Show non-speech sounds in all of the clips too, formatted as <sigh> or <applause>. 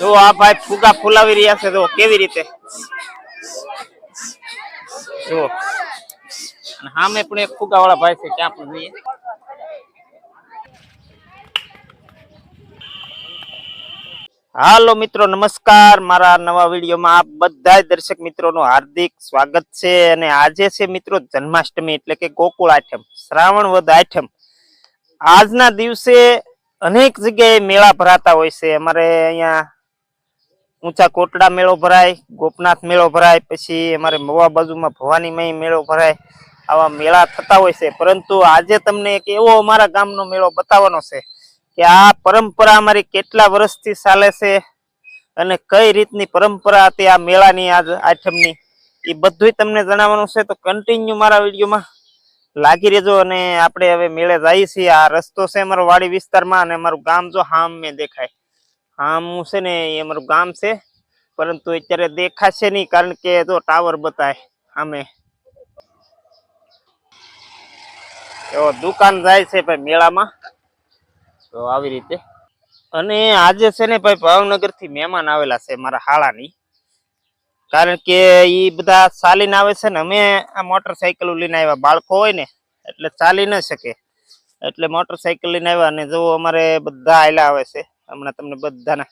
જો આ ભાઈ ફુગા ફુલાવી રહ્યા છે જો કેવી રીતે? જો અને સામે પણ એક ફુગા વાળા ભાઈ છે ત્યાં પણ જોઈએ. હાલો મિત્રો, નમસ્કાર. મારા નવા વિડીયોમાં આપ બધા દર્શક મિત્રોનું હાર્દિક સ્વાગત છે. અને આજે છે મિત્રો જન્માષ્ટમી, એટલે કે ગોકુળ આઠમ, શ્રાવણ વદ આઠમ. આજના દિવસે અનેક જગ્યાએ મેળા ભરાતા હોય છે. અમારે અહીંયા ઊંચા કોટડા મેળો ભરાય, ગોપનાથ મેળો ભરાય, પછી અમારે મવા બાજુમાં ભવાની મેળો ભરાય. આવા મેળા થતા હોય છે. પરંતુ આજે તમને એક એવો અમારા ગામનો મેળો બતાવવાનો છે કે આ પરંપરા અમારી કેટલા વર્ષથી ચાલે છે અને કઈ રીતની પરંપરા હતી આ મેળાની આજ આઠમની, એ બધુંય તમને જણાવવાનું છે. તો કન્ટિન્યુ મારા વિડીયોમાં. લાગી રહેજો અને આપણે હવે મેળે જઈએ છીએ. આ રસ્તો છે અમારો વાડી વિસ્તારમાં અને અમારું ગામ જો હામ મેં દેખાય. હામ છે ને એ અમારું ગામ છે, પરંતુ અત્યારે દેખાશે નહીં કારણ કે જો ટાવર બતાય સામે. એવો દુકાન જાય છે ભાઈ મેળામાં. તો આવી રીતે. અને આજે છે ને ભાઈ ભાવનગરથી મહેમાન આવેલા છે મારા હાળાની. કારણ કે એ બધા ચાલીને આવે છે ને, અમે આ મોટરસાયકલ લઈને આવ્યા. બાળકો હોય ને, એટલે ચાલી ન શકે. એટલે મોટરસાયકલ લઈને આવ્યા અને જો અમારે બધા આયલા આવે છે, હમણાં તમને બધાને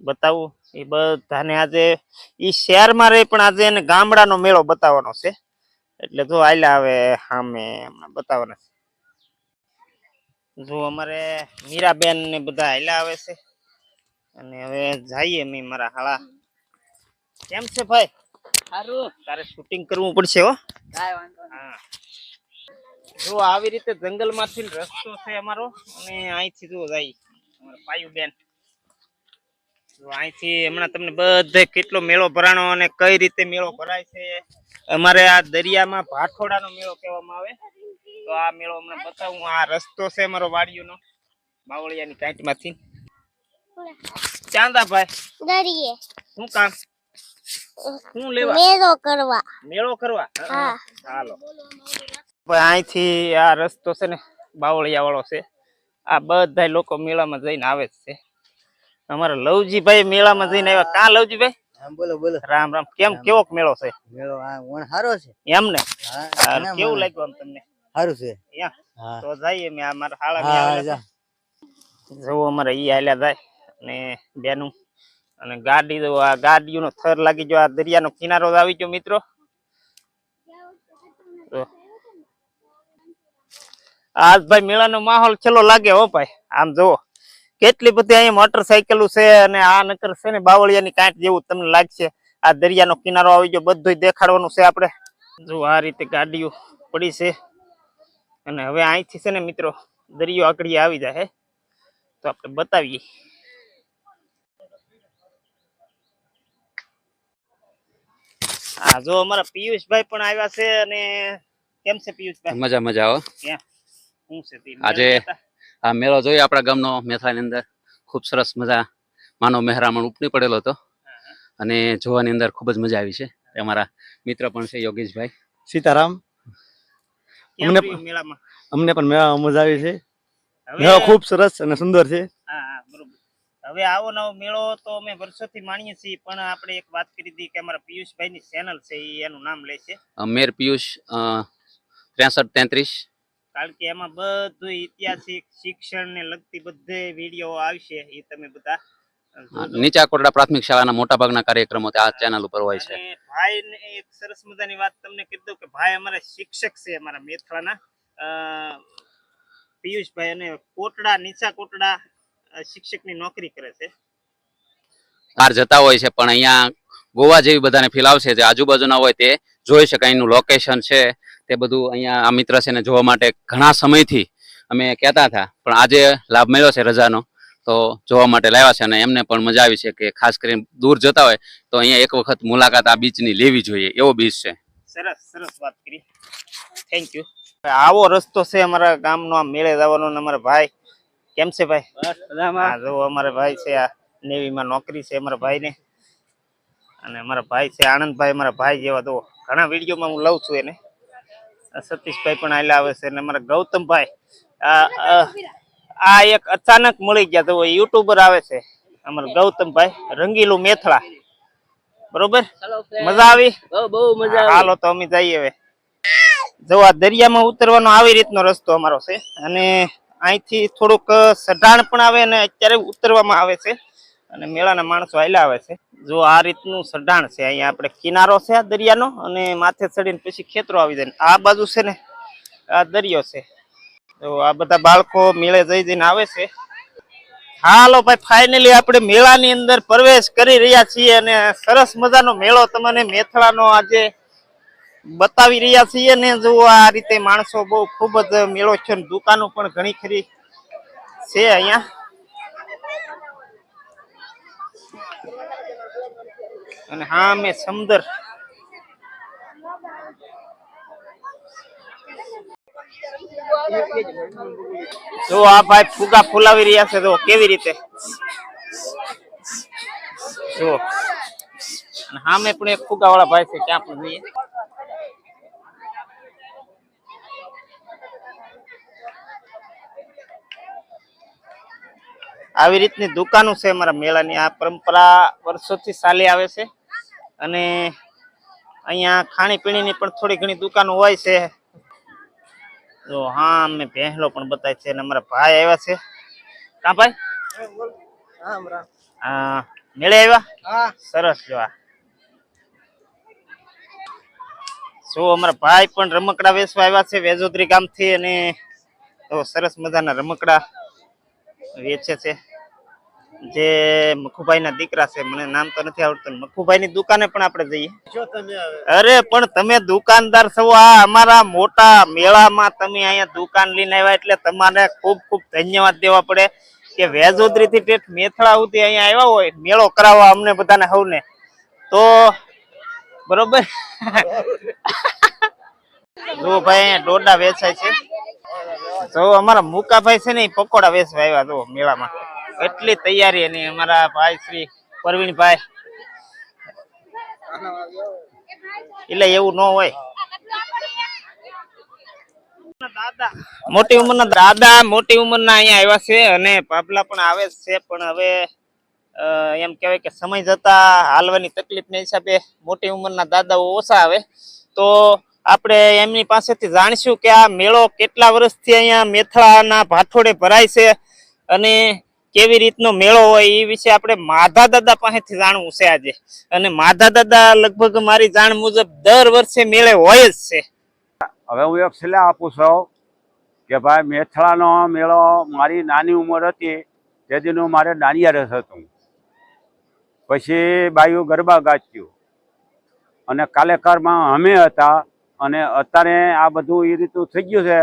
બતાવું. એ બધાને આજે એ શહેરમાં રહે, પણ આજે એને ગામડાનો મેળો બતાવવાનો છે. એટલે જો આયલા આવે સામે હમણાં બતાવવાના છે. જો અમારે મીરાબેન ને બધા આયલા આવે છે. અને હવે જઈએ અમે મારા હાળા. કેમ છે ભાઈ? સારું તારે શૂટિંગ કરવું પડશે હો. કાંઈ વાંધો નહીં. હા. જો આવી રીતે જંગલમાંથી રસ્તો છે અમારો અને અહીંથી જો જાય અમારા પાયુ બેન જો અહીંથી હમણાં તમને બધે કેટલો મેળો ભરાણો અને કઈ રીતે મેળો ભરાય છે. અમારે આ દરિયામાં ભાઠોડાનો મેળો કહેવામાં આવે. તો આ મેળો હમણાં બતાવું. આ રસ્તો છે અમારો વાડીઓનો બાવળિયાની કાંઠમાંથી. ચાંદાભાઈ દરિયે. શું કામ? શું લેવા? મેળો કરવા. મેળો કરવા? હા. ચાલો ભાઈ અહીંથી આ રસ્તો છે ને બાવળિયા વાળો છે. આ બધા લોકો મેળામાં જઈને આવે છે. અમારા લવજીભાઈ મેળામાં જઈને આવ્યા. કા લવજીભાઈ? હા બોલો બોલો. રામ રામ. કેમ કેવો મેળો છે? મેળો આ ઓણ સારો છે. એમને હા કેવું લાગ્યું આમ તમને? સારું છે. હા. તો જઈએ મેં અમારા હાળા હા આવેલા જા. જવું અમારે ઈ હાલ્યા જાય. ને બેનું અને ગાડી તો આ ગાડીઓનો થર લાગી ગયો. આ દરિયાનો કિનારો આવી ગયો મિત્રો. આજ ભાઈ મેળાનો માહોલ છેલ્લો લાગે હો ભાઈ. આમ જુઓ. કેટલી બધી અહીંયા મોટરસાયકલો છે અને આ નકર છે ને બાવળિયાની કાંઠ જેવું તમને લાગશે. આ દરિયાનો કિનારો આવી ગયો. બધું દેખાડવાનું છે આપણે. જો આ રીતે ગાડીઓ પડી છે. અને હવે અહીંથી છે ને મિત્રો, દરિયો આકડી આવી જાય તો આપણે બતાવીએ. હા જો અમારા પિયુષભાઈ પણ આવ્યા છે અને કેમ છે પિયુષભાઈ? મજા મજા હો. હું છે આજે- આ મેળો જોઈ આપણા ગામનો મેથાની અંદર. ખૂબ સરસ મજા. માનવ મહેરામણ ઉપડી પડેલો હતો. અને જોવાની અંદર ખૂબ જ મજા આવી છે. અમારા મિત્ર પણ છે યોગેશભાઈ. સીતારામ. અમને અમને પણ મેળામાં મજા આવી છે. મેળો ખૂબ સરસ અને સુંદર છે. હા. હવે આવો નવો મેળો તો અમે વર્ષોથી માણીએ છીએ પણ આપણે એક વાત કરી હતી કે અમારા પિયુષભાઈ ની ચેનલ છે એનું નામ લે છે. અમેર મેર પિયુષ ત્રેસઠ તેત્રીસ. કારણ કે એમાં બધું ઐતિહાસિક શિક્ષણ ને લગતી બધે વીડિયો આવશે એ તમે બધા નીચા કોટડા પ્રાથમિક શાળાના મોટા ભાગના કાર્યક્રમો આ ચેનલ ઉપર હોય છે. ભાઈ ને એક સરસ મજાની વાત તમને કીધું દઉં કે ભાઈ અમારા શિક્ષક છે અમારા મેથાના પિયુષભાઈ અને કોટડા નીચા કોટડા શિક્ષકની નોકરી કરે છે. બહાર જતા હોય છે પણ અહીંયા ગોવા જેવી બધાને ફેલાવશે જે આજુબાજુના હોય તે જોઈ શકાય એનું લોકેશન છે તે બધું અહીંયા આ મિત્ર છે ને જોવા માટે ઘણા સમયથી અમે કહેતા હતા પણ આજે લાભ મળ્યો છે રજાનો તો જોવા માટે લાવ્યા છે અને એમને પણ મજા આવી છે કે ખાસ કરીને દૂર જતા હોય તો અહીંયા એક વખત મુલાકાત આ બીચની લેવી જોઈએ એવો બીચ છે. સરસ સરસ વાત કરી. થેન્ક યુ આવો રસ્તો છે અમારા ગામનો આ મેળે જવાનો અમારા ભાઈ. કેમ છે ભાઈ? હા જો અમારા ભાઈ છે આ નેવીમાં નોકરી છે અમારા ભાઈને. અને અમારા ભાઈ છે આનંદભાઈ અમારા ભાઈ જેવા. તો ઘણા વિડીયોમાં હું લઉં છું એને. સતીશભાઈ પણ આયલા આવે છે અને અમારા ગૌતમભાઈ. આ એક અચાનક મળી ગયા તો યુટ્યુબર આવે છે અમારા ગૌતમભાઈ રંગીલું મેથળા. બરોબર? મજા આવી? બહુ મજા હાલો તો અમે જઈએ હવે. જો આ દરિયામાં ઉતરવાનો આવી રીતનો રસ્તો અમારો છે અને અહીંથી થોડુંક સઢાણ પણ આવે અને અત્યારે ઉતરવામાં આવે છે. અને મેળાના માણસો હાલ્યા આવે છે. જો આ રીતનું સઢાણ છે, અહીંયા આપણે કિનારો છે દરિયાનો અને માથે ચડીને પછી ખેતરો આવી જાય. આ બાજુ છે ને, આ દરિયો છે. તો આ બધા બાળકો મેળે જઈ જઈને આવે છે. હાલો ભાઈ ફાઇનલી આપણે મેળાની અંદર પ્રવેશ કરી રહ્યા છીએ અને સરસ મજાનો મેળો, તમને મેથળાનો આજે બતાવી રહ્યા છીએ ને જો આ રીતે માણસો બહુ ખૂબ જ મેળો છે દુકાનો પણ ઘણી ખરી છે અહીંયા. અને હા મેં સમદર. જો આ ભાઈ ફુગા ફુલાવી રહ્યા છે, જો કેવી રીતે? જો. હા સામે પણ એક ફુગા વાળા ભાઈ છે, ત્યાં પણ જોઈએ. આવી રીતની દુકાનો છે અમારા મેળાની. આ પરંપરા વર્ષોથી ચાલી આવે છે. અને અહીંયા ખાણીપીણીની પણ થોડી ઘણી દુકાનો હોય છે. જો હા અમે પહેલો પણ બતાય છે અને અમારા ભાઈ આવ્યા છે. કા ભાઈ? હા મેળે આવ્યા? હા. સરસ જોવા જો અમારા ભાઈ પણ રમકડા વેચવા આવ્યા છે વેજોદરી ગામથી અને તો સરસ મજાના રમકડા વેચે છે. જે મખુભાઈના દીકરા છે મને નામ તો નથી આવડતું મખુભાઈની દુકાને પણ આપણે જઈએ. અરે પણ તમે દુકાનદાર છો આ અમારા મોટા મેળામાં તમે અહીંયા દુકાન લઈને આવ્યા એટલે તમારે ખૂબ ખૂબ ધન્યવાદ દેવા પડે કે વેજોદરી થી પેઠ મેથળા સુધી અહીંયા આવ્યા હોય મેળો કરાવવા અમને બધાને સૌને. તો બરોબર? <laughs> જો ભાઈ અહીંયા ડોડા વેચાય છે. જો અમારા મુકાભાઈ છે ને પકોડા વેચવા આવ્યા તો મેળામાં. એટલી તૈયારી એની અમારા ભાઈ શ્રી પરવીણભાઈ. એટલે એવું ન હોય. મોટી ઉંમરના દાદા, મોટી ઉંમરના અહીંયા આવ્યા છે અને પાપલા પણ આવે છે, પણ હવે એમ કહેવાય કે સમય જતા હાલવાની તકલીફના હિસાબે મોટી ઉંમરના દાદાઓ ઓછા આવે. તો આપણે એમની પાસેથી જાણીશું કે આ મેળો કેટલા વર્ષથી અહીંયા મેથળાના ભાથોડે ભરાય છે અને કેવી રીતનો મેળો હોય એ વિશે આપણે માધા દાદા પાસેથી જાણવું છે આજે. અને માધા દાદા લગભગ મારી જાણ મુજબ દર વર્ષે મેળે હોય જ છે. હવે હું એક સલાહ આપું છું કે ભાઈ, મેથળાનો મેળો મારી નાની ઉંમર હતી તે દીનું મારે રસ હતું. પછી બાયું ગરબા ગાચ્યું. અને કાલેકારમાં અમે હતા અને અત્યારે આ બધું એ રીતનું થઈ ગયું છે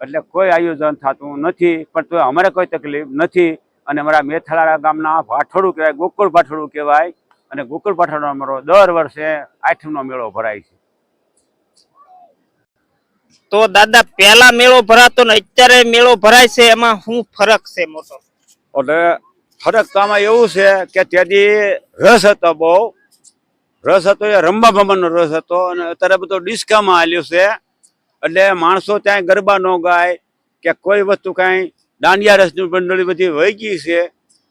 એટલે કોઈ આયોજન થતું નથી પણ તો અમારે કોઈ તકલીફ નથી. અને અમારા મેથાળા ગામના ભાઠોડું કહેવાય ગોકુળ ભાઠોડું કહેવાય અને ગોકુળ ભાઠોડો અમારો દર વર્ષે આઠમનો મેળો ભરાય છે. તો દાદા પહેલા મેળો ભરાતો ને અત્યારે મેળો ભરાય છે એમાં શું ફરક છે મોટો? એટલે ફરક તો આમાં એવું છે કે ત્યાંથી રસ હતો બહુ રસ હતો, એ રંબા ભમરનો રસ હતો અને અત્યારે બધો ડિસ્કામાં આવ્યો છે. એટલે માણસો ત્યાં ગરબા ન ગાય કે કોઈ વસ્તુ કાંઈ દાંડિયા રસની મંડળી બધી વહી ગઈ છે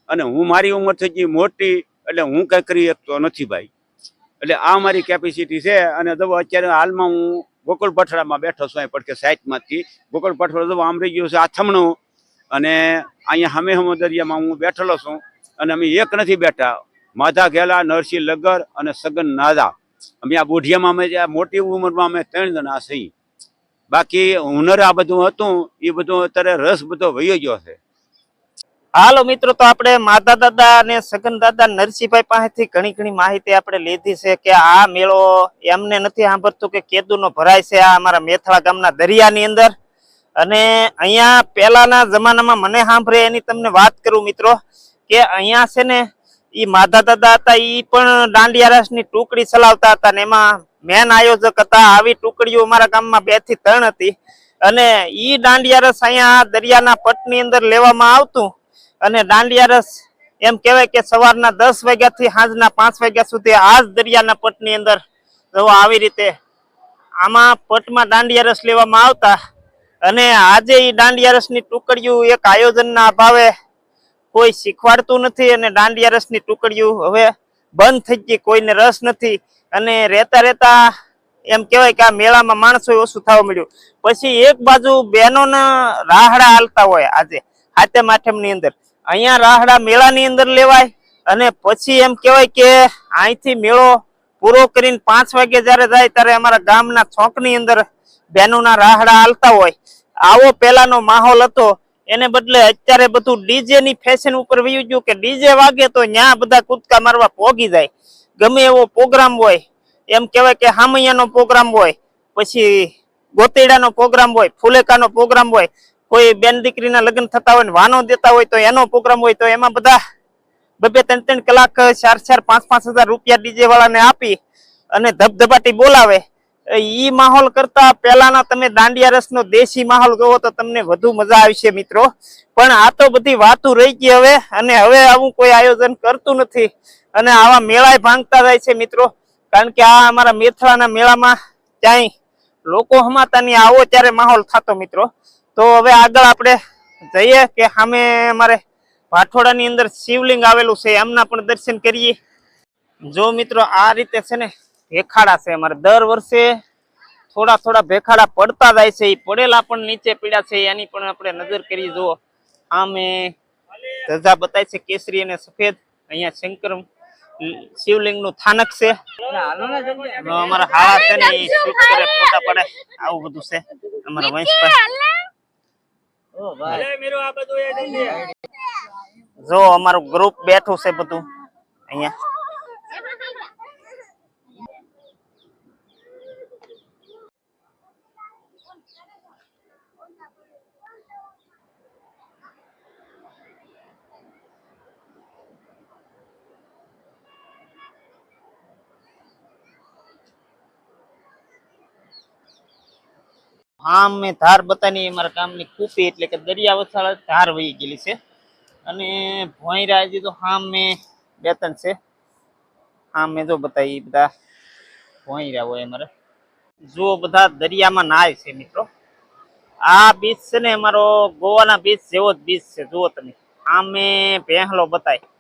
અને હું મારી ઉંમર થઈ ગઈ મોટી, એટલે હું કંઈ કરી શકતો નથી ભાઈ. એટલે આ મારી કેપેસિટી છે અને દવા અત્યારે હાલમાં હું ગોકુળ પઠડામાં બેઠો છું અહીં પડકે સાઈટમાંથી ગોકુળ પઠડો દવા આમ રહી ગયું છે આથમણું અને અહીંયા હમે હમે દરિયામાં હું બેઠેલો છું અને અમે એક નથી બેઠા. માધા ઘેલા, નરસિંહ લગર અને સગન નાદા. અમે આ બોઢિયામાં, અમે મોટી ઉંમરમાં અમે ત્રણ જણા છીએ. બાકી હુનર આ બધું હતું, એ બધું અત્યારે રસ બધો વયો ગયો છે. હાલો મિત્રો, તો આપણે માતા દાદા અને સગન દાદા નરસિંહભાઈ પાસેથી ઘણી ઘણી માહિતી આપણે લીધી છે કે આ મેળો એમને નથી સાંભળતું કે કેદુનો ભરાય છે આ અમારા મેથળા ગામના દરિયાની અંદર. અને અહીંયા પહેલાના જમાનામાં મને સાંભળે એની તમને વાત કરું મિત્રો, કે અહીંયા છે ને ઈ માધા દાદા હતા, ઈ પણ દાંડિયા રસની ટુકડી ચલાવતા હતા ને એમાં મેન આયોજક હતા. આવી ટુકડીઓ અમારા ગામમાં બેથી ત્રણ હતી. અને ઈ દાંડિયા રસ અહીંયા દરિયાના પટની અંદર લેવામાં આવતું. અને દાંડિયા રસ એમ કહેવાય કે સવારના દસ વાગ્યા થી સાંજના પાંચ વાગ્યા સુધી આ જ દરિયાના પટની અંદર જો આવી રીતે આમાં પટમાં દાંડિયા રસ લેવામાં આવતા. અને આજે ઈ દાંડિયા રસની ટુકડીઓ એક આયોજનના અભાવે કોઈ શીખવાડતું નથી અને દાંડિયા રસની ટુકડીયું હવે બંધ થઈ ગઈ, કોઈને રસ નથી. અને રહેતા રહેતા એમ કહેવાય કે આ મેળામાં માણસો ઓછું થવા મળ્યું પછી એક બાજુ બહેનોના રાહડા હાલતા હોય આજે, હાથે માઠેમની અંદર. અહીંયા રાહડા મેળાની અંદર લેવાય અને પછી એમ કહેવાય કે અહીંથી મેળો પૂરો કરીને પાંચ વાગે જ્યારે જાય ત્યારે અમારા ગામના ચોકની અંદર બહેનોના રાહડા હાલતા હોય. આવો પહેલાનો માહોલ હતો. એને બદલે અત્યારે બધું ડીજે ની ફેશન ઉપર વયું ગયું કે ડીજે વાગે તો ન્યા બધા કૂદકા મારવા પોગી જાય. ગમે એવો પ્રોગ્રામ હોય, એમ કહેવાય કે હામૈયાનો પ્રોગ્રામ હોય, પછી ગોતેડાનો પ્રોગ્રામ હોય, ફુલેકાનો પ્રોગ્રામ હોય, કોઈ બેન દીકરીના લગ્ન થતા હોય ને વાનો દેતા હોય તો એનો પ્રોગ્રામ હોય તો એમાં બધા બબે ત્રણ ત્રણ કલાક ચાર ચાર પાંચ પાંચ હજાર રૂપિયા ડીજે વાળાને આપી અને ધબધબાટી બોલાવે. ઈ માહોલ કરતા પહેલાના તમે દાંડિયા રસનો દેશી માહોલ કહો તો તમને વધુ મજા આવશે મિત્રો. પણ આ તો બધી વાતો રહી ગઈ હવે અને હવે આવું કોઈ આયોજન કરતું નથી અને આવા મેળાય ભાંગતા જાય છે મિત્રો. કારણ કે આ અમારા મેથળાના મેળામાં ક્યાંય લોકો હમાતાની આવો ત્યારે માહોલ થતો મિત્રો. તો હવે આગળ આપણે જઈએ કે સામે અમારે વાઠોડાની અંદર શિવલિંગ આવેલું છે. એમના પણ દર્શન કરીએ. જો મિત્રો આ રીતે છે ને ભેખાડા છે અમારે. દર વર્ષે થોડા થોડા ભેખાડા પડતા જાય છે. એ પડેલા પણ નીચે પીડા છે. એની પણ આપણે નજર કરી જુઓ. આમે ધજા બતાય છે. કેસરી અને સફેદ. અહીંયા શંકર શિવલિંગનું થાનક છે. અમારા હાળા છે ને એ શૂટ કરે ફોટા પડે. આવું બધું છે અમારા વંશ પર જો અમારું ગ્રુપ બેઠું છે બધું. અહીંયા. આમ મેં ધાર બતાની અમારા ગામની કૂપી એટલે કે દરિયા વસાળ ધાર વહી ગયેલી છે. અને ભોંયરા હજી તો હામ મેં બે ત્રણ છે. આમ મેં જો બતાવી બધા ભોંયરા હોય અમારે. જુઓ બધા દરિયામાં નાય છે મિત્રો. આ બીચ છે ને, અમારો ગોવાના બીચ જેવો જ બીચ છે, જુઓ તમે. આમ મેં પહેલો બતાય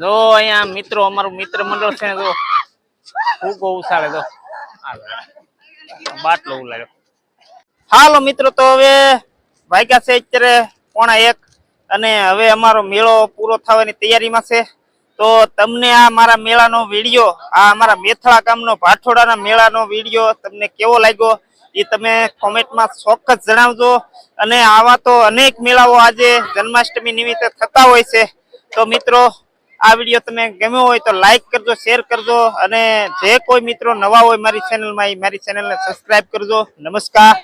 જો અહીંયા મિત્રો, અમારું મિત્ર મંડળ છે જો ફૂગો ઉછાળે તો બાટલો ઉલાડ્યો હાલો મિત્રો, તો હવે વાગ્યા છે અત્યારે પોણા એક અને હવે અમારો મેળો પૂરો થવાની તૈયારીમાં છે. તો તમને આ મારા મેળાનો વીડિયો, આ અમારા મેથળા ગામનો ભાઠોડાના મેળાનો વીડિયો તમને કેવો લાગ્યો એ તમે કોમેન્ટમાં ચોક્કસ જણાવજો. અને આવા તો અનેક મેળાઓ આજે જન્માષ્ટમી નિમિત્તે થતા હોય છે. તો મિત્રો આ વીડિયો તમે ગમ્યો હોય તો લાઈક કરજો શેર કરજો અને જે કોઈ મિત્રો નવા હોય મારી ચેનલમાં એ મારી ચેનલને સબસ્ક્રાઈબ કરજો. નમસ્કાર.